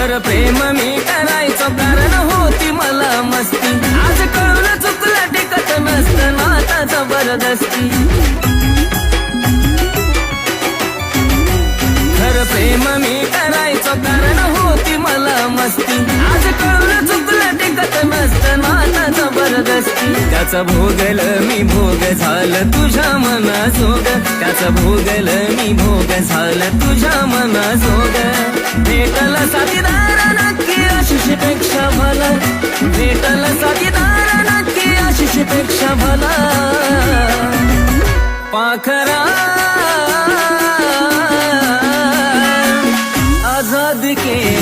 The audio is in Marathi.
प्रेम मी करायचं कारण होती मला मस्ती. आज कळून चुकलं टिकत नसतं नाता जबरदस्ती खरं प्रेम मी करायचं कारण होती मला मस्ती. आज कळून चुकलं टिकत नसतं नाता जबरदस्ती त्याचं भोगल मी भोग झालं तुझ्या मना सोग भोगल मी भोग झालं तुझ्या मना भेटल साथीदार नक्की आशिषपेक्षा भला. पाखरा. आजाद केला